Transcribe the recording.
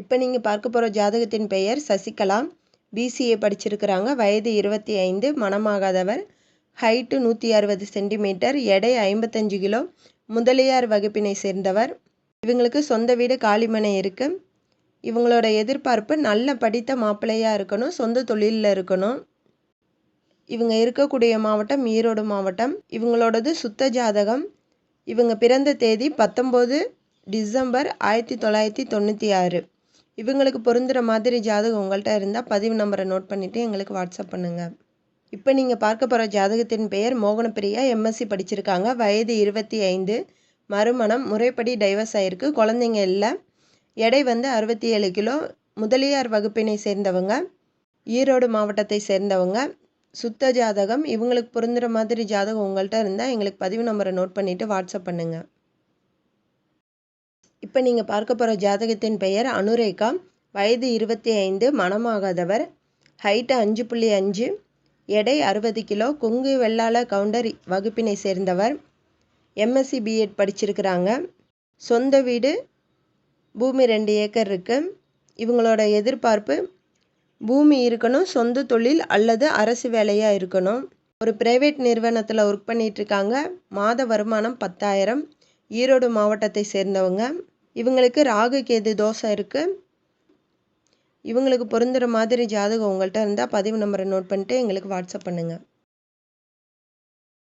இப்போ நீங்கள் பார்க்க போகிற ஜாதகத்தின் பெயர் சசிகலா. பிசிஏ படிச்சிருக்கிறாங்க. வயது இருபத்தி ஐந்து மணமாகாதவர் ஹைட்டு நூற்றி அறுபது சென்டிமீட்டர் எடை ஐம்பத்தஞ்சு கிலோ. முதலியார் வகுப்பினை சேர்ந்தவர். இவங்களுக்கு சொந்த வீடு காளிமனை இருக்குது இவங்களோட எதிர்பார்ப்பு நல்ல படித்த மாப்பிள்ளையாக இருக்கணும் சொந்த தொழிலில் இருக்கணும். இவங்க இருக்கக்கூடிய மாவட்டம் ஈரோடு மாவட்டம். இவங்களோடது சுத்த ஜாதகம். இவங்க பிறந்த தேதி பத்தொம்போது டிசம்பர் ஆயிரத்தி தொள்ளாயிரத்தி தொண்ணூற்றி ஆறு. இவங்களுக்கு பொருந்துகிற மாதிரி ஜாதகம் உங்கள்கிட்ட இருந்தால் பதிவு நம்பரை நோட் பண்ணிவிட்டு எங்களுக்கு வாட்ஸ்அப் பண்ணுங்கள் இப்போ நீங்கள் பார்க்க போகிற ஜாதகத்தின் பெயர் மோகனப்பிரியா எம்எஸ்சி படிச்சிருக்காங்க. வயது இருபத்தி ஐந்து. மறுமணம். முறைப்படி டைவர்ஸ் ஆகிருக்கு குழந்தைங்க இல்லை. எடை வந்து அறுபத்தி ஏழு கிலோ. முதலியார் வகுப்பினை சேர்ந்தவங்க. ஈரோடு மாவட்டத்தை சேர்ந்தவங்க. சுத்த ஜாதகம். இவங்களுக்கு பொருந்துகிற மாதிரி ஜாதகம் உங்கள்கிட்ட இருந்தால் எங்களுக்கு பதிவு நம்பரை நோட் பண்ணிவிட்டு வாட்ஸ்அப் பண்ணுங்கள் இப்போ நீங்கள் பார்க்க போகிற ஜாதகத்தின் பெயர் அனுரேகா. வயது இருபத்தி ஐந்து மனமாகாதவர். ஹைட்டு அஞ்சு புள்ளி அஞ்சு எடை அறுபது கிலோ கொங்கு வெள்ளாள கவுண்டர் வகுப்பினை சேர்ந்தவர். எம்எஸ்சி பிஎட் படிச்சிருக்கிறாங்க. சொந்த வீடு பூமி ரெண்டு ஏக்கர் இருக்குது இவங்களோட எதிர்பார்ப்பு பூமி இருக்கணும் சொந்த தொழில் அல்லது அரசு வேலையாக இருக்கணும். ஒரு ப்ரைவேட் நிறுவனத்தில் ஒர்க் பண்ணிகிட்ருக்காங்க மாத வருமானம் பத்தாயிரம். ஈரோடு மாவட்டத்தை சேர்ந்தவங்க. இவங்களுக்கு ராகு கேது தோசை இருக்குது இவங்களுக்கு பொருந்துகிற மாதிரி ஜாதகம் உங்கள்கிட்ட இருந்தால் பதிவு நம்பரை நோட் பண்ணிட்டு எங்களுக்கு வாட்ஸ்அப் பண்ணுங்கள்